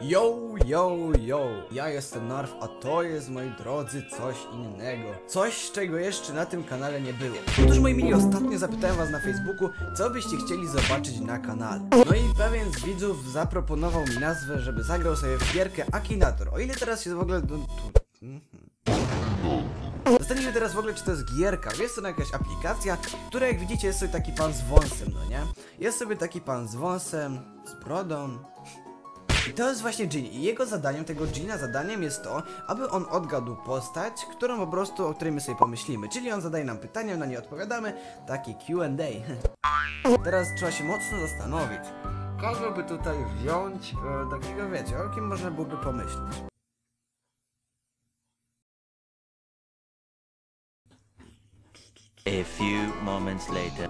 Yo, yo, yo, ja jestem Narf, a to jest, moi drodzy, coś innego. Coś, czego jeszcze na tym kanale nie było. Otóż, moi mili, ostatnio zapytałem was na Facebooku, co byście chcieli zobaczyć na kanale. No i pewien z widzów zaproponował mi nazwę, żeby zagrał sobie w gierkę Akinator. O ile teraz się w ogóle... Mhm. Zastanówmy teraz w ogóle, czy to jest gierka. Jest to jakaś aplikacja, która jak widzicie jest sobie taki pan z wąsem, no nie? Jest sobie taki pan z wąsem, z brodą. I to jest właśnie Gin. I jego zadaniem, tego Gina zadaniem jest to, aby on odgadł postać, którą po prostu, o której my sobie pomyślimy. Czyli on zadaje nam pytania, na nie odpowiadamy. Taki Q&A. Teraz trzeba się mocno zastanowić. Kogo by tutaj wziąć, e, takiego wiecie, o kim można byłoby pomyśleć. A few moments later.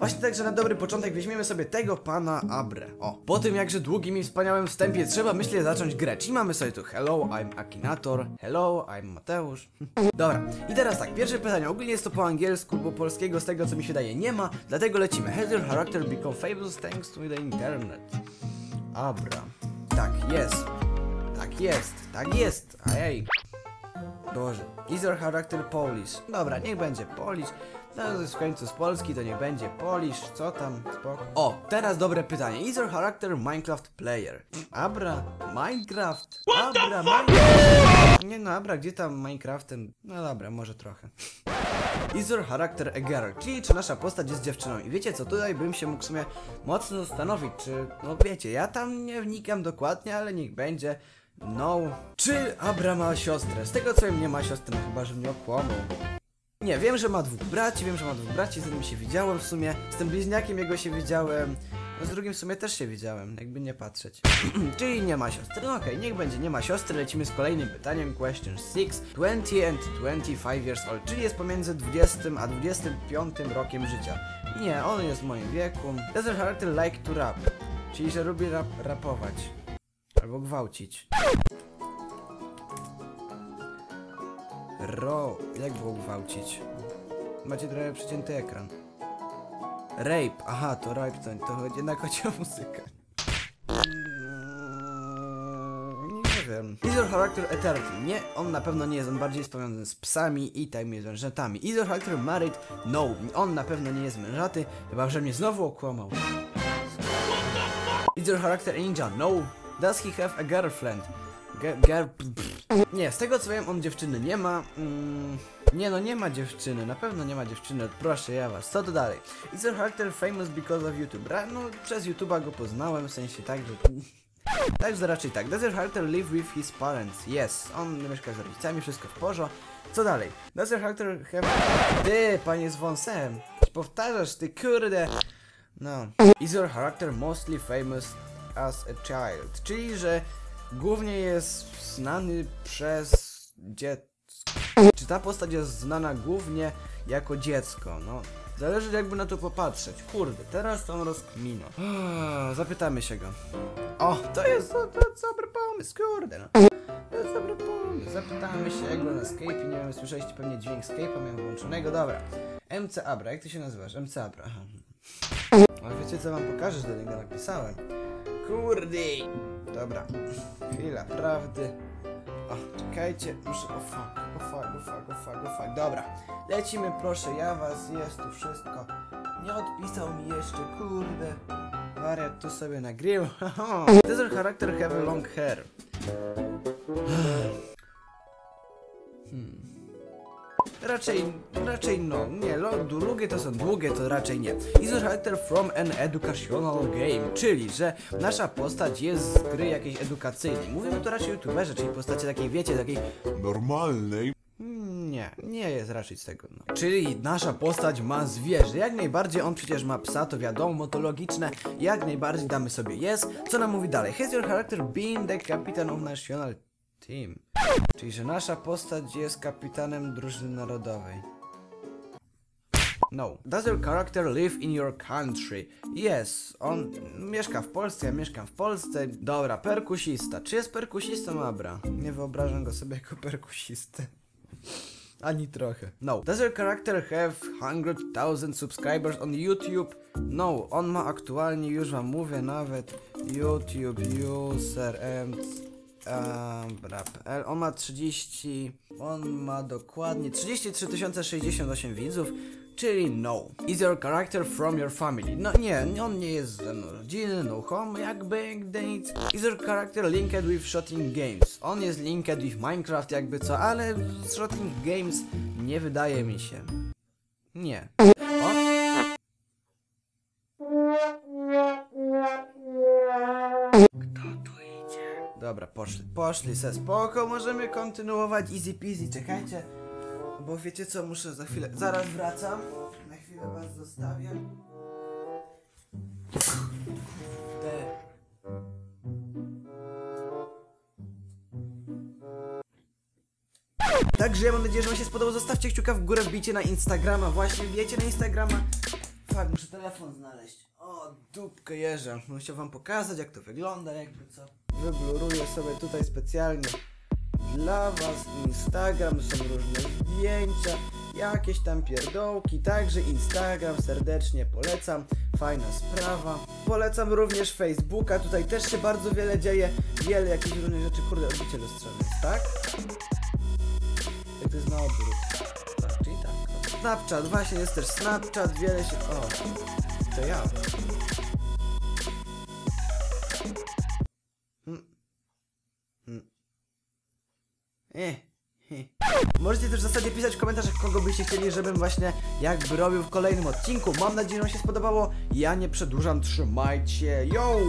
Właśnie tak, że na dobry początek weźmiemy sobie tego pana Abre. O, po tym jakże długim i wspaniałym wstępie trzeba myślę zacząć grę. Czyli mamy sobie tu Hello, I'm Akinator, Hello, I'm Mateusz. Dobra, i teraz tak, pierwsze pytanie. Ogólnie jest to po angielsku, bo polskiego z tego co mi się daje nie ma, dlatego lecimy. Has your character become famous thanks to the internet? Abra. Tak, jest. Tak jest, tak jest. Ajej. Boże. Is your character Polish? Dobra, niech będzie Polish. No, to jest w końcu z Polski, to niech będzie Polish. Co tam? Spoko. O, teraz dobre pytanie. Is your character Minecraft player? Abra, Minecraft. Abra, Minecraft. Nie no, Abra, gdzie tam Minecraftem? No dobra, może trochę. Is your character a girl? Czyli czy nasza postać jest dziewczyną? I wiecie co, tutaj bym się mógł w sumie mocno zastanowić, czy, no wiecie, ja tam nie wnikam dokładnie, ale niech będzie. No. Czy Abra ma siostrę? Z tego co wiem, nie ma siostry, no chyba że mnie okłamał. Nie, wiem, że ma dwóch braci, wiem, że ma dwóch braci, z którymi się widziałem w sumie. Z tym bliźniakiem jego się widziałem. No z drugim w sumie też się widziałem, jakby nie patrzeć. Czyli nie ma siostry. No okej, niech będzie, nie ma siostry. Lecimy z kolejnym pytaniem. Question 6. 20 and 25 years old. Czyli jest pomiędzy 20 a 25 rokiem życia. Nie, on jest w moim wieku. Does your character like to rap? Czyli, że lubi rap rapować. Albo gwałcić. Ro, jak było gwałcić? Macie trochę przycięty ekran. Rape, aha, to rape, to, to jednak chodzi o muzykę. Mm, Nie wiem. Is character turtle? Nie, on na pewno nie jest, on bardziej jest powiązany z psami i tymi zwierzętami. Is your character married? No, on na pewno nie jest mężaty, chyba że mnie znowu okłamał. Is your character ninja? No. Does he have a girlfriend? Girl... Nie, z tego co wiem, on dziewczyny nie ma. Mm, nie no, nie ma dziewczyny, na pewno nie ma dziewczyny, proszę ja was. Co to dalej? Is your character famous because of YouTube? Ra no, przez YouTube'a go poznałem, w sensie tak, że... Także raczej tak. Does your character live with his parents? Yes. On mieszka z rodzicami, wszystko w porządku. Co dalej? Does your character have... Ty, panie z wąsem. Powtarzasz, ty kurde. No. Is your character mostly famous as a child? Czyli, że głównie jest znany przez dziecko. Czy ta postać jest znana głównie jako dziecko? No, zależy jakby na to popatrzeć. Kurde, teraz to on Zapytamy się go. O, to jest, to, to dobry pomysł, kurde no. To jest dobry pomysł. Zapytamy się go na Skype. Nie wiem, słyszeliście pewnie dźwięk Skype'a, miałem włączonego. Dobra. MC Abra, jak ty się nazywasz? MC Abra. Ale wiecie co wam pokażę, do niego napisałem? Kurde! Dobra. Chwila prawdy. O, czekajcie, muszę. O fuck, o fuck, o fuck, o fuck, o fuck. Dobra. Lecimy, proszę, ja was, jest tu wszystko. Nie odpisał mi jeszcze, kurde. Wariat tu sobie nagrył. Your character have long hair? Hmm. Raczej, raczej no, nie, długie to są długie, to raczej nie. Is your character from an educational game, czyli, że nasza postać jest z gry jakiejś edukacyjnej. Mówimy tu raczej youtuberze, czyli postaci takiej, wiecie, takiej normalnej. Nie, nie jest raczej z tego. No. Czyli nasza postać ma zwierzę. Jak najbardziej on przecież ma psa, to wiadomo, to logiczne. Jak najbardziej damy sobie jest. Co nam mówi dalej? Has your character been the captain of national team? Czyli, że nasza postać jest kapitanem drużyny narodowej. No. Does your character live in your country? Yes. On mieszka w Polsce, ja mieszkam w Polsce. Dobra, perkusista. Czy jest perkusistą Abra? Nie wyobrażam go sobie jako perkusistę. Ani trochę. No. Does your character have 100,000 subscribers on YouTube? No, on ma aktualnie, już wam mówię, nawet YouTube user and um, rap.pl. On ma 30, on ma dokładnie 33 068 widzów, czyli no. Is your character from your family? No nie, on nie jest ze mną rodziny, no home, jak bank dates. Is your character linked with shooting games? On jest linked with Minecraft jakby co, ale z shooting games nie wydaje mi się. Nie. Poszli, poszli se spoko, możemy kontynuować easy peasy, czekajcie, bo wiecie co, muszę za chwilę, zaraz wracam, na chwilę was zostawię. Te. Także ja mam nadzieję, że wam się spodobało, zostawcie kciuka w górę, wbijcie na Instagrama, właśnie wbijcie na Instagrama. Fak, muszę telefon znaleźć. O, dupkę jeża. Muszę wam pokazać, jak to wygląda, jakby co. Wybluruję sobie tutaj specjalnie dla was Instagram, są różne zdjęcia, jakieś tam pierdołki, także Instagram serdecznie polecam, fajna sprawa. Polecam również Facebooka, tutaj też się bardzo wiele dzieje, wiele jakichś różnych rzeczy, kurde, odbicie lustrzelne jest, tak? Jak to jest na odwrót. Tak, czyli tak. Snapchat, właśnie jest też Snapchat, wiele się... O, to ja. Eh. eh. Możecie też w zasadzie pisać w komentarzach, kogo byście chcieli, żebym właśnie jakby robił w kolejnym odcinku. Mam nadzieję, że wam się spodobało. Ja nie przedłużam, trzymajcie. Yo!